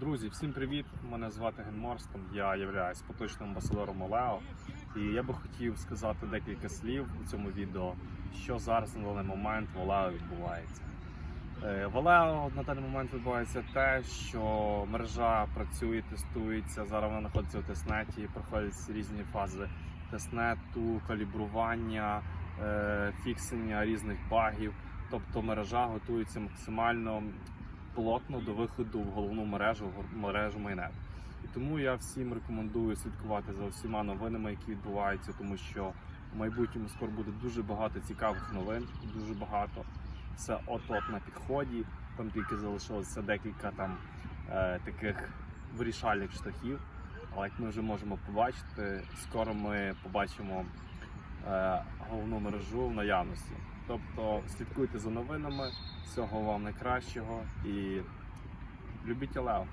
Друзі, всім привіт! Мене звати Ген Морстон, я являюсь поточним амбасадором Олео. І я би хотів сказати декілька слів у цьому відео, що зараз на даний момент в Олео відбувається. Е, В Олео на даний момент відбувається те, що мережа працює, тестується. Зараз вона знаходиться у тестнеті, проходять різні фази тестнету, калібрування, е, фіксення різних багів. Тобто мережа готується максимально плотно до виходу в головну мережу, мережу Майнет. І тому я всім рекомендую слідкувати за всіма новинами, які відбуваються, тому що в майбутньому скоро буде дуже багато цікавих новин, дуже багато. Це от-от на підході. Там тільки залишилося декілька там е, таких вирішальних штрихів. Але як ми вже можемо побачити, скоро ми побачимо е, головну мережу в наявності. Тобто слідкуйте за новинами, всього вам найкращого і любіть Олео.